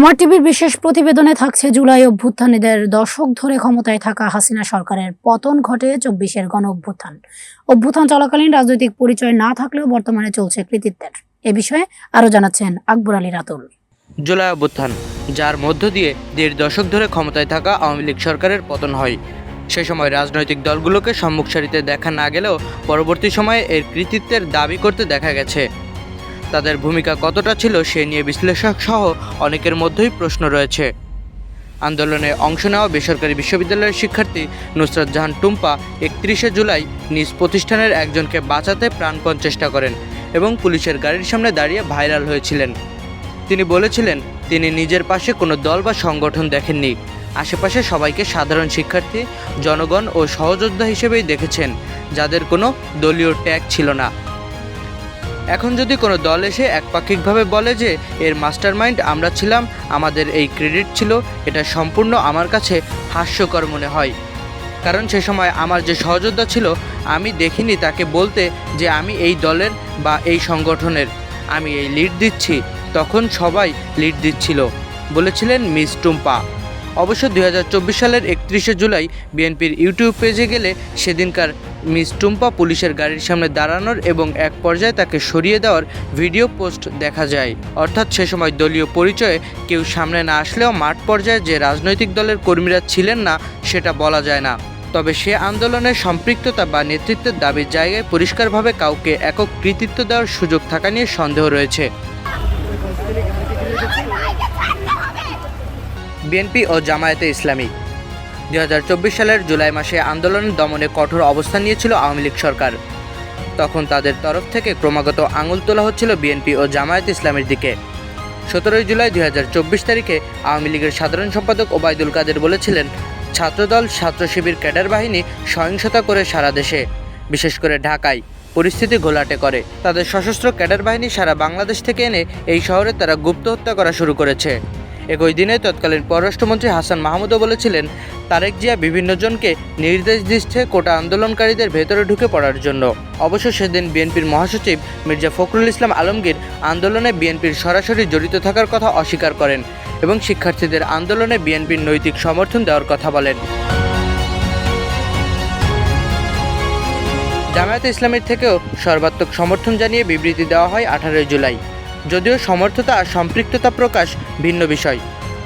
আমার টিভির বিশেষ প্রতিবেদনে থাকছে জুলাই অভ্যুত্থানীদের দশক ধরে ক্ষমতায় থাকা হাসিনা সরকারের পতন ঘটে চব্বিশের গণ অভ্যুত্থান অভ্যুত্থান চলাকালীন রাজনৈতিক পরিচয় না থাকলেও বর্তমানে চলছে কৃতিত্বের। এ বিষয়ে আরও জানাচ্ছেন আকবর আলী রাতুল। জুলাই অভ্যুত্থান, যার মধ্য দিয়ে দেড় দশক ধরে ক্ষমতায় থাকা আওয়ামী লীগ সরকারের পতন হয়। সে সময় রাজনৈতিক দলগুলোকে সম্মুখ সারিতে দেখা না গেলেও পরবর্তী সময়ে এর কৃতিত্বের দাবি করতে দেখা গেছে। তাদের ভূমিকা কতটা ছিল সে নিয়ে বিশ্লেষক সহ অনেকের মধ্যেই প্রশ্ন রয়েছে। আন্দোলনে অংশ নেওয়া বেসরকারি বিশ্ববিদ্যালয়ের শিক্ষার্থী নুসরাত জাহান টুম্পা একত্রিশে জুলাই নিজ প্রতিষ্ঠানের একজনকে বাঁচাতে প্রাণপণ চেষ্টা করেন এবং পুলিশের গাড়ির সামনে দাঁড়িয়ে ভাইরাল হয়েছিলেন। তিনি বলেছিলেন, তিনি নিজের পাশে কোনো দল বা সংগঠন দেখেননি। আশেপাশে সবাইকে সাধারণ শিক্ষার্থী, জনগণ ও সহযোদ্ধা হিসেবেই দেখেছেন, যাদের কোনো দলীয় ট্যাগ ছিল না। এখন যদি কোনো দল এসে একপাক্ষিকভাবে বলে যে, এর মাস্টারমাইন্ড আমরা ছিলাম, আমাদের এই ক্রেডিট ছিল, এটা সম্পূর্ণ আমার কাছে হাস্যকর মনে হয়। কারণ সে সময় আমার যে সহযোদ্ধা ছিল, আমি দেখিনি তাকে বলতে যে, আমি এই দলের বা এই সংগঠনের, আমি এই লিড দিচ্ছি। তখন সবাই লিড দিচ্ছিল, বলেছিলেন মিস টুম্পা। অবশ্য দু হাজার চব্বিশ সালের একত্রিশে জুলাই বিএনপির ইউটিউব পেজে গেলে সেদিনকার মিস টুম্পা পুলিশের গাড়ির সামনে দাঁড়ানোর এবং এক পর্যায়ে তাকে সরিয়ে দেওয়ার ভিডিও পোস্ট দেখা যায় অর্থাৎ সে সময় দলীয় পরিচয়ে কেউ সামনে না আসলেও মাঠ পর্যায়ে যে রাজনৈতিক দলের কর্মীরা ছিলেন না সেটা বলা যায় না তবে সে আন্দোলনের সম্পৃক্ততা বা নেতৃত্বের দাবির জায়গায় পরিষ্কারভাবে কাউকে একক কৃতিত্ব দেওয়ার সুযোগ থাকা নিয়ে সন্দেহ রয়েছে বিএনপি ও জামায়াতে ইসলামী। দু হাজার চব্বিশ সালের জুলাই মাসে আন্দোলন দমনে কঠোর অবস্থান নিয়েছিল আওয়ামী লীগ সরকার। তখন তাদের তরফ থেকে ক্রমাগত আঙুল তোলা হচ্ছিল বিএনপি ও জামায়াত ইসলামের দিকে। সতেরোই জুলাই দু হাজার চব্বিশ তারিখে আওয়ামী লীগের সাধারণ সম্পাদক ওবায়দুল কাদের বলেছিলেন, ছাত্রদল ছাত্র শিবির ক্যাডার বাহিনী সহিংসতা করে সারা দেশে, বিশেষ করে ঢাকায়। পরিস্থিতি ঘোলাটে করে। তাদের সশস্ত্র ক্যাডার বাহিনী সারা বাংলাদেশ থেকে এনে এই শহরে তারা গুপ্ত হত্যা করা শুরু করেছে। একই দিনে তৎকালীন পররাষ্ট্রমন্ত্রী হাসান মাহমুদও বলেছিলেন, তারেক জিয়া বিভিন্ন জনকে নির্দেশ দিচ্ছে কোটা আন্দোলনকারীদের ভেতরে ঢুকে পড়ার জন্য। অবশ্য সেদিন বিএনপির মহাসচিব মির্জা ফখরুল ইসলাম আলমগীর আন্দোলনে বিএনপির সরাসরি জড়িত থাকার কথা অস্বীকার করেন এবং শিক্ষার্থীদের আন্দোলনে বিএনপির নৈতিক সমর্থন দেওয়ার কথা বলেন। জামায়াতে ইসলামের থেকেও সর্বাত্মক সমর্থন জানিয়ে বিবৃতি দেওয়া হয় আঠারোই জুলাই। যদিও সমর্থতা আর সম্পৃক্ততা প্রকাশ ভিন্ন বিষয়।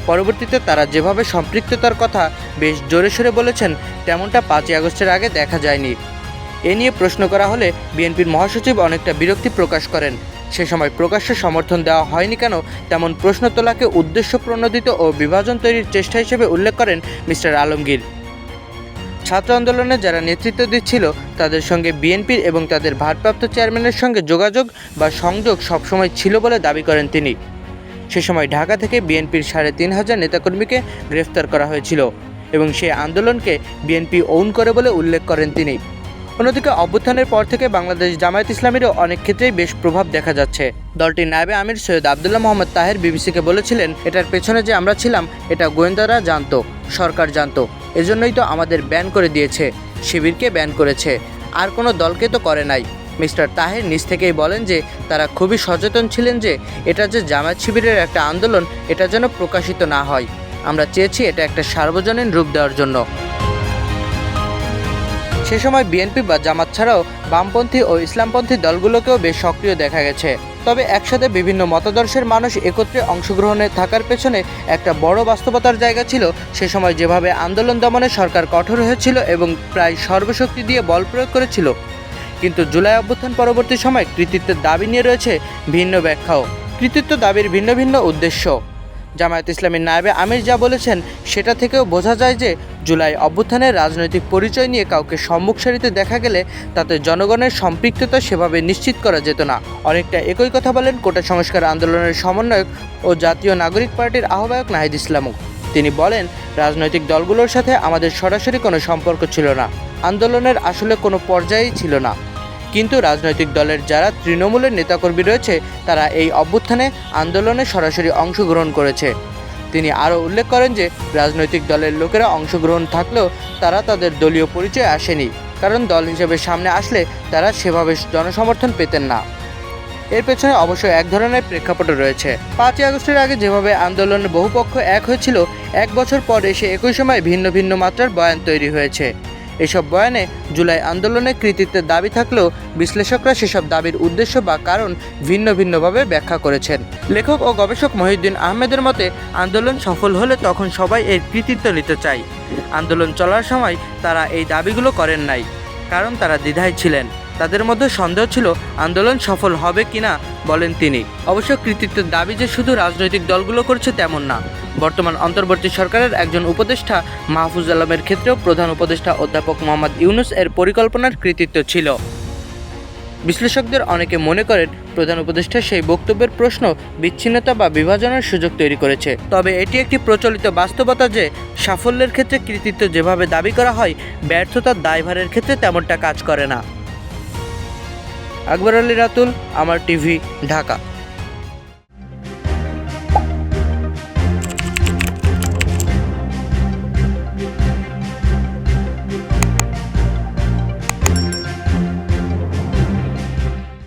পরবর্তীতে তারা যেভাবে সম্পৃক্ততার কথা বেশ জোরে সোরে বলেছেন, তেমনটা পাঁচই আগস্টের আগে দেখা যায়নি। এ নিয়ে প্রশ্ন করা হলে বিএনপির মহাসচিব অনেকটা বিরক্তি প্রকাশ করেন। সে সময় প্রকাশ্য সমর্থন দেওয়া হয়নি কেন তেমন প্রশ্ন তোলাকে উদ্দেশ্য প্রণোদিত ও বিভাজন তৈরির চেষ্টা হিসেবে উল্লেখ করেন মিস্টার আলমগীর। ছাত্র আন্দোলনে যারা নেতৃত্ব দিচ্ছিল, তাদের সঙ্গে বিএনপির এবং তাদের ভারপ্রাপ্ত চেয়ারম্যানের সঙ্গে যোগাযোগ বা সংযোগ সবসময় ছিল বলে দাবি করেন তিনি। সে সময় ঢাকা থেকে বিএনপির সাড়ে তিন হাজার নেতাকর্মীকে গ্রেফতার করা হয়েছিল এবং সেই আন্দোলনকে বিএনপি ওন করে বলে উল্লেখ করেন তিনি। অন্যদিকে অভ্যুত্থানের পর থেকে বাংলাদেশ জামায়াত ইসলামীরও অনেক ক্ষেত্রেই বেশ প্রভাব দেখা যাচ্ছে। দলটির নায়বে আমির সৈয়দ আবদুল্লাহ মোহাম্মদ তাহের বিবিসিকে বলেছিলেন, এটার পেছনে যে আমরা ছিলাম, এটা গোয়েন্দারা জানত, সরকার জানতো। এজন্যই তো আমাদের ব্যান করে দিয়েছে, শিবিরকে ব্যান করেছে। আর কোনো দলকে তো করে নাই। মিস্টার তাহের নিজ থেকেই বলেন যে, তারা খুবই সচেতন ছিলেন যে, এটা যে জামায়াত শিবিরের একটা আন্দোলন, এটা যেন প্রকাশিত না হয়। আমরা চেয়েছি এটা একটা সার্বজনীন রূপ দেওয়ার জন্য। সে সময় বিএনপি বা জামাত ছাড়াও বামপন্থী ও ইসলামপন্থী দলগুলোকেও বেশ সক্রিয় দেখা গেছে। তবে একসাথে বিভিন্ন মতাদর্শের মানুষ একত্রে অংশগ্রহণে থাকার পেছনে একটা বড় বাস্তবতার জায়গা ছিল। সে সময় যেভাবে আন্দোলন দমনে সরকার কঠোর হয়েছিল এবং প্রায় সর্বশক্তি দিয়ে বল প্রয়োগ করেছিল। কিন্তু জুলাই অভ্যুত্থান পরবর্তী সময় কৃতিত্বের দাবি নিয়ে রয়েছে ভিন্ন ব্যাখ্যাও। কৃতিত্ব দাবির ভিন্ন ভিন্ন উদ্দেশ্য। জামায়াত ইসলামীর নায়েবে আমির যা বলেছেন, সেটা থেকেও বোঝা যায় যে জুলাই অভ্যুত্থানের রাজনৈতিক পরিচয় নিয়ে কাউকে সম্মুখ সারিতে দেখা গেলে তাতে জনগণের সম্পৃক্ততা সেভাবে নিশ্চিত করা যেত না। অনেকটা একই কথা বলেন কোটা সংস্কার আন্দোলনের সমন্বয়ক ও জাতীয় নাগরিক পার্টির আহ্বায়ক নাহিদ ইসলামও। তিনি বলেন, রাজনৈতিক দলগুলোর সাথে আমাদের সরাসরি কোনো সম্পর্ক ছিল না। আন্দোলনের আসলে কোনো পর্যায়েই ছিল না। কিন্তু রাজনৈতিক দলের যারা তৃণমূলের নেতাকর্মী রয়েছে, তারা এই অভ্যুত্থানে আন্দোলনে সরাসরি অংশগ্রহণ করেছে। তিনি আরও উল্লেখ করেন যে, রাজনৈতিক দলের লোকেরা অংশগ্রহণ থাকলেও তারা তাদের দলীয় পরিচয় আসেনি, কারণ দল হিসেবে সামনে আসলে তারা সেভাবে জনসমর্থন পেতেন না। এর পেছনে অবশ্যই এক ধরনের প্রেক্ষাপট রয়েছে। পাঁচই আগস্টের আগে যেভাবে আন্দোলনের বহুপক্ষ এক হয়েছিল, এক বছর পর এসে একই সময় ভিন্ন ভিন্ন মাত্রার বয়ান তৈরি হয়েছে। এসব বয়ানে জুলাই আন্দোলনের কৃতিত্বের দাবি থাকলেও বিশ্লেষকরা সেসব দাবির উদ্দেশ্য বা কারণ ভিন্ন ভিন্নভাবে ব্যাখ্যা করেছেন। লেখক ও গবেষক মহিউদ্দিন আহমেদের মতে, আন্দোলন সফল হলে তখন সবাই এর কৃতিত্ব নিতে চায়। আন্দোলন চলার সময় তারা এই দাবিগুলো করেন নাই, কারণ তারা দ্বিধায় ছিলেন। তাদের মধ্যে সন্দেহ ছিল আন্দোলন সফল হবে কিনা বলেন তিনি। অবশ্য কৃতিত্বের দাবি যে শুধু রাজনৈতিক দলগুলো করছে তেমন না। বর্তমান অন্তর্বর্তী সরকারের একজন উপদেষ্টা মাহফুজ আলমের ক্ষেত্রেও প্রধান উপদেষ্টা অধ্যাপক মোহাম্মদ ইউনুস এর পরিকল্পনার কৃতিত্ব ছিল। বিশ্লেষকদের অনেকে মনে করেন প্রধান উপদেষ্টা সেই বক্তব্যের প্রশ্ন বিচ্ছিন্নতা বা বিভাজনের সুযোগ তৈরি করেছে। তবে এটি একটি প্রচলিত বাস্তবতা যে সাফল্যের ক্ষেত্রে কৃতিত্ব যেভাবে দাবি করা হয় ব্যর্থতার দায়ভারের ক্ষেত্রে তেমনটা কাজ করে না। আকবর আলী রাতুল আমার টিভি ঢাকা।